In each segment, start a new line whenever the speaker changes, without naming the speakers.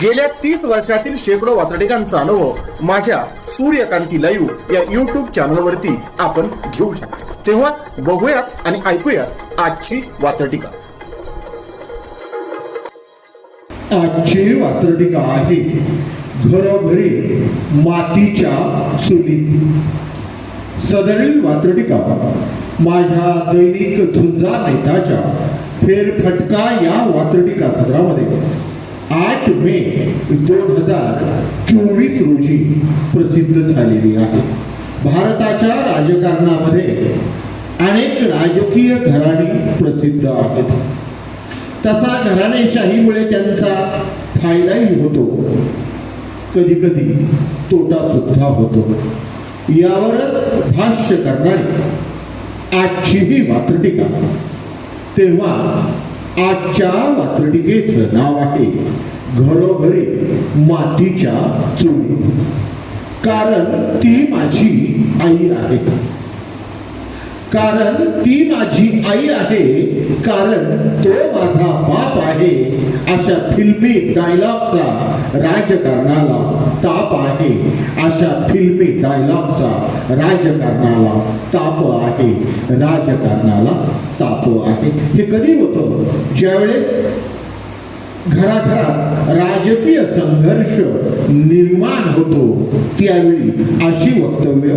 गेल्या तीस वर्षातील शेकडो वातडिकांचा अनुभव माझ्या सूर्यकांती लाईव्ह या युट्यूब चॅनलवरती आपण घेऊ शकतो. तेव्हा बघूयात आणि ऐकूयात आजची वातडिका
आजची वातडिका आहे घरोघरी मातीच्या चुली. सदरील वातडिका माझ्या दैनिक झुंजा नेताच्या फेरफटका या वातडिका सदरामध्ये. आठ मे दोन हजार चोवीस रोजी प्रसिद्ध झालेली आहे. भारताच्या राजकारणामध्ये अनेक राजकीय घराणी प्रसिद्ध आहेत. तसा घराणेशाहीमुळे त्यांचा फायदाही होतो. कधी कधी तोटा सुद्धा होतो. यावरच भाष्य करणारी आजचीही मात्र टीका तेव्हा आजच्या वात्रटिकेचं नाव आहे घरोघरी मातीच्या चुली. कारण ती माझी आई आहे. कारण ती माझी आई आहे कारण तो माझा बाप आहे. अशा फिल्मी डायलॉगचा राजकारणाला ताप आहे. अशा फिल्मी डायलॉगचा राजकारणाला ताप आहे. राजकारणाला ताप आहे. हे कधी होतं? ज्यावेळेस घराघरात राजकीय संघर्ष निर्माण होतो त्यावेळी अशी वक्तव्य.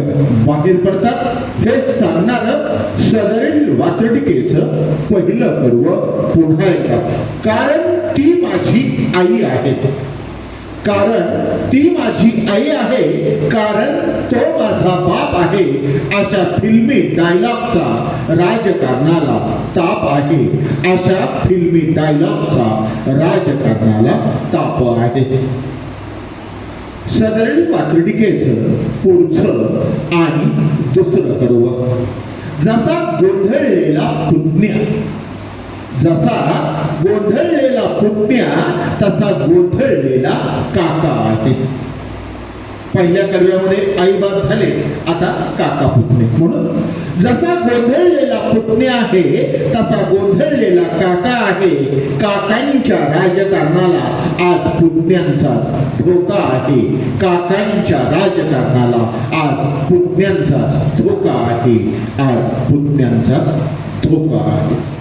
बाहेर पडतात हे सांगणार सदरील वात्रटिकेचं पहिलं पर्व पुन्हा एकदा. कारण ती माझी आई आहे. कारण ती माझी आई आहे कारण तो माझा बाप आहे. अशा फिल्मी डायलॉगचा राजकारणाला ताप आहे. अशा फिल्मी डायलॉगचा राजकारणाला ताप आहे. सदरणी वात्रटिकेचं पुढचं आणि दुसरं कडवं जसा गोंधळलेला पुतण्या जसा गोंधळलेला पुतण्या तसा गोंधळलेला काका आहे. पहिल्या कडव्यामध्ये आईबाप झाले आता काका पुतणे. म्हणून जसा गोंधळलेला पुतणे आहे तसा गोंधळलेला काका आहे. काकांच्या राजकारणाला आज पुतण्यांचाच धोका आहे. काकांच्या राजकारणाला आज पुतण्यांचाच धोका आहे. आज पुतण्यांचाच धोका आहे.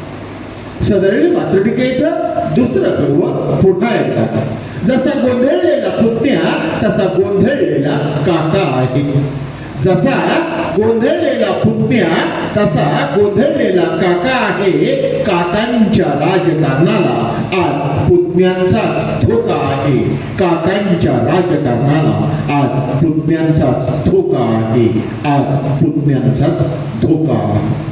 सदरेने मात्र टिकायचं दुसरं कडवं पुन्हा एकदा जसा गोंधळलेला पुतण्या तसा गोंधळलेला काका आहे. जसा गोंधळलेला पुतण्या तसा गोंधळलेला काका आहे. काकांच्या राजकारणाला आज पुतण्यांचाच धोका आहे. काकांच्या राजकारणाला आज पुतण्यांचाच धोका आहे. आज पुतण्यांचाच धोका आहे.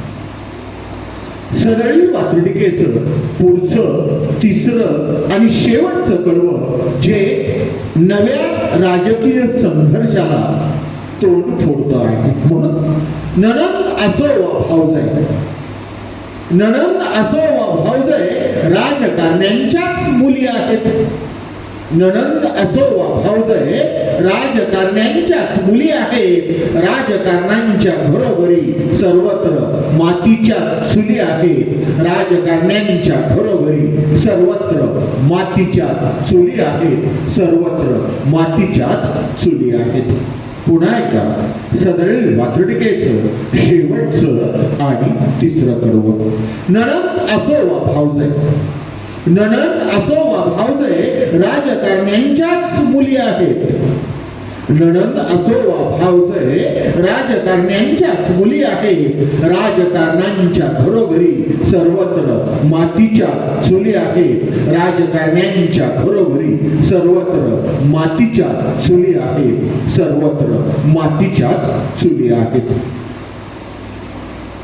सदळी वातडिकेचं पुढचं तिसरं आणि शेवटचं कडवं जे नव्या राजकीय संघर्षाला तोंड फोडत आहे. म्हणून ननंद असो वा भाऊजाई ननंद असो वा भाऊजाई राजकारण्यांच्याच मुली आहेत. ननंद असो वा भाऊजाई राजकारण्यांच्या मुली आहेत. राजकारण्यांच्या घरोघरी सर्वत्र मातीच्या चुली आहेत. राजकारण्यांच्या घरोघरी सर्वत्र मातीच्या चुली आहेत. सर्वत्र मातीच्याच चुली आहेत. पुन्हा एकदा सदळील वाथडकेच शेवटचं आणि तिसरं कडवं. ननंद असो वा भाऊजाई असो वा राजकारण्यांच्याच मुली आहेत. ननंद असो वा भाऊजे राजकारण्यांच्याच मुली आहे राजकारण्यांच्या घरोघरी सर्वत्र मातीच्या चुली आहेत. राजकारण्यांच्या घरोघरी सर्वत्र मातीच्या चुली आहेत. सर्वत्र मातीच्याच चुली आहेत.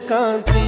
ಕಾಂತಿ